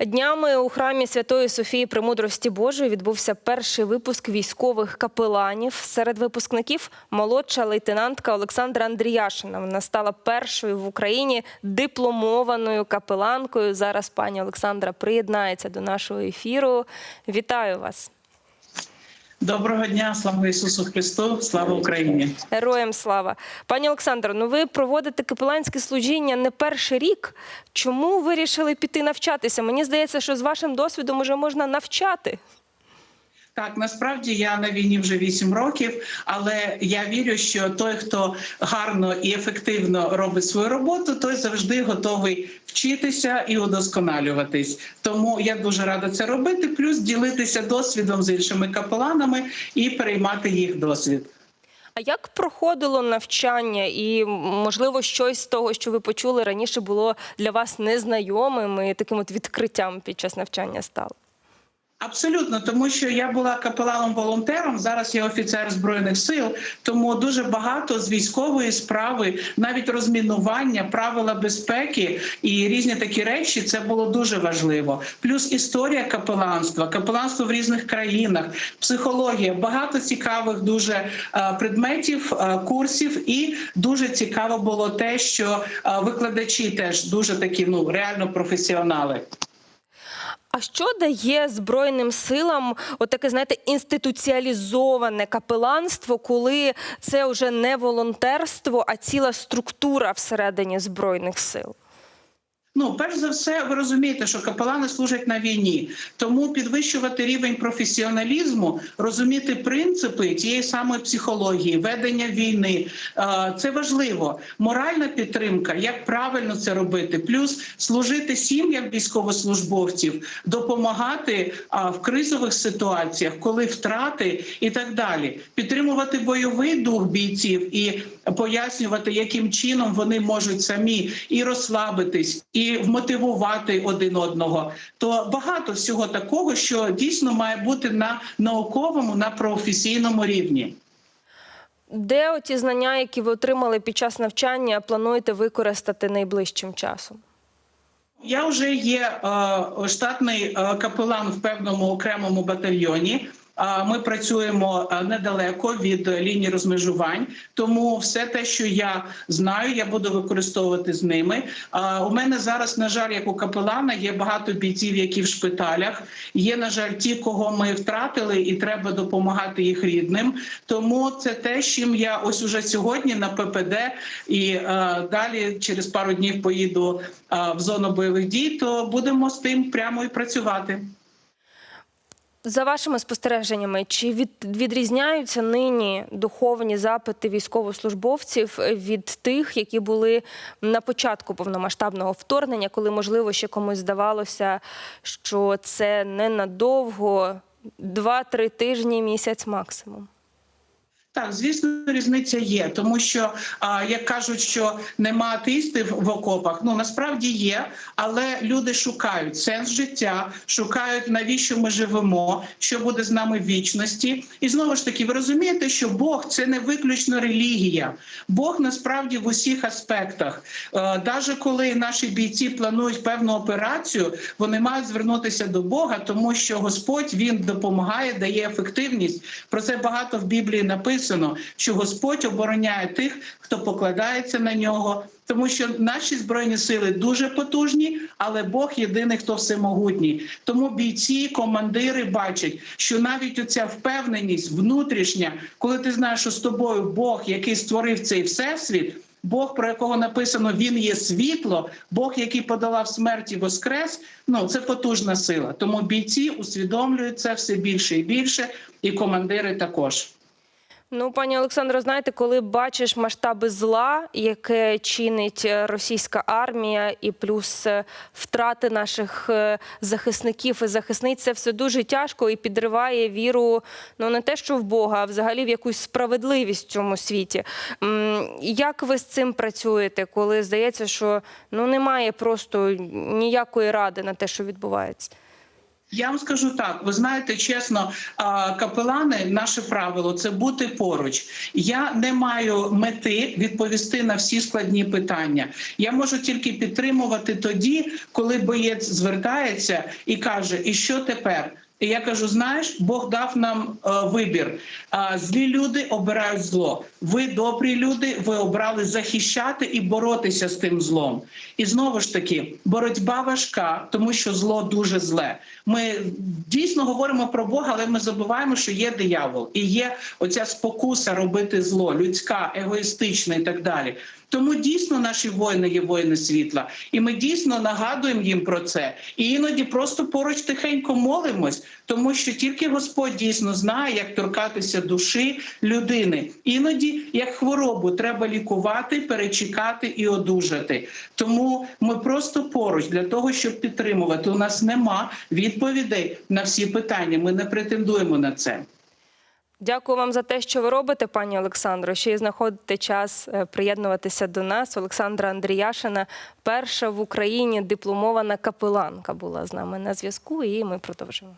Днями у храмі Святої Софії Премудрості Божої відбувся перший випуск військових капеланів. Серед випускників молодша лейтенантка Олександра Андріяшина. Вона стала першою в Україні дипломованою капеланкою. Зараз пані Олександра приєднається до нашого ефіру. Вітаю вас! Доброго дня, слава Ісусу Христу, слава Україні. Героям слава. Пані Олександро, ну ви проводите капеланське служіння не перший рік. Чому вирішили піти навчатися? Мені здається, що з вашим досвідом уже можна навчати. Так, насправді я на війні вже 8 років, але я вірю, що той, хто гарно і ефективно робить свою роботу, той завжди готовий вчитися і удосконалюватись. Тому я дуже рада це робити. Плюс ділитися досвідом з іншими капеланами і переймати їх досвід. А як проходило навчання, і можливо щось з того, що ви почули раніше, було для вас незнайомим і таким от відкриттям під час навчання стало? Абсолютно, тому що я була капеланом-волонтером. Зараз я офіцер збройних сил. Тому дуже багато з військової справи, навіть розмінування, правила безпеки і різні такі речі, це було дуже важливо. Плюс історія капеланства, капеланство в різних країнах, психологія, багато цікавих дуже е, предметів, е, курсів. І дуже цікаво було те, що е, викладачі теж дуже такі ну реально професіонали. А що дає Збройним силам отаке, знаєте, інституціалізоване капеланство, коли це вже не волонтерство, а ціла структура всередині Збройних сил? Ну, перш за все, ви розумієте, що капелани служать на війні, тому підвищувати рівень професіоналізму, розуміти принципи тієї самої психології, ведення війни е, це важливо. Моральна підтримка, як правильно це робити, плюс служити сім'ям військовослужбовців, допомагати в кризових ситуаціях, коли втрати і так далі, підтримувати бойовий дух бійців і пояснювати, яким чином вони можуть самі і розслабитись, і вмотивувати один одного. То багато всього такого, що дійсно має бути на науковому, на професійному рівні. Де оті знання, які ви отримали під час навчання, плануєте використати найближчим часом? Я вже є е, штатний е, капелан в певному окремому батальйоні. Ми працюємо е, недалеко від лінії розмежувань, тому все те, що я знаю, я буду використовувати з ними. У мене зараз, на жаль, як у капелана, є багато бійців, які в шпиталях. Є, на жаль, ті, кого ми втратили, і треба допомагати їх рідним. Тому це те, чим я ось уже сьогодні на ППД і е, далі через пару днів поїду е, в зону бойових дій. То будемо з тим прямо і працювати. За вашими спостереженнями, чи від, відрізняються нині духовні запити військовослужбовців від тих, які були на початку повномасштабного вторгнення, коли можливо ще комусь здавалося, що це ненадовго, два-три тижні, місяць максимум? Так, звісно, різниця є, тому що як кажуть, що нема атеїстів в окопах. Ну насправді є, але люди шукають сенс життя, шукають навіщо ми живемо, що буде з нами в вічності. І знову ж таки, ви розумієте, що Бог це не виключно релігія. Бог насправді в усіх аспектах. Е, Даже коли наші бійці планують певну операцію, вони мають звернутися до Бога, тому що Господь він допомагає, дає ефективність. Про це багато в Біблії написано що Господь обороняє тих, хто покладається на нього, тому що наші збройні сили дуже потужні, але Бог єдиний, хто всемогутній. Тому бійці, командири бачать, що навіть оця впевненість внутрішня, коли ти знаєш, що з тобою Бог, який створив цей всесвіт. Бог, про якого написано, він є світло, Бог, який подолав смерть і воскрес. Ну це потужна сила. Тому бійці усвідомлюють це все більше і більше, і командири також. Ну, пані Олександро, знаєте, коли бачиш масштаби зла, яке чинить е, російська армія, і плюс е, втрати наших е, захисників і захисниць, це все дуже тяжко і підриває віру ну не те, що в Бога, а взагалі в якусь справедливість в цьому світі. Як ви з цим працюєте, коли здається, що ну немає просто ніякої ради на те, що відбувається? Я вам скажу так: ви знаєте, чесно, капелани, наше правило це бути поруч. Я не маю мети відповісти на всі складні питання. Я можу тільки підтримувати тоді, коли боєць звертається і каже: І що тепер? І я кажу: знаєш, Бог дав нам е, вибір. А злі люди обирають зло. Ви добрі люди, ви обрали захищати і боротися з тим злом. І знову ж таки, боротьба важка, тому що зло дуже зле. Ми дійсно говоримо про Бога, але ми забуваємо, що є диявол і є оця спокуса робити зло, людська, егоїстична і так далі. Тому дійсно наші воїни є воїни світла, і ми дійсно нагадуємо їм про це. І іноді просто поруч тихенько молимось, тому що тільки Господь дійсно знає, як торкатися душі людини. Іноді як хворобу треба лікувати, перечекати і одужати. Тому ми просто поруч для того, щоб підтримувати. У нас нема відповідей на всі питання. Ми не претендуємо на це. Дякую вам за те, що ви робите, пані Олександро. Ще й знаходите час е, приєднуватися до нас. Олександра Андріяшина, перша в Україні дипломована капеланка, була з нами на зв'язку, і ми продовжимо.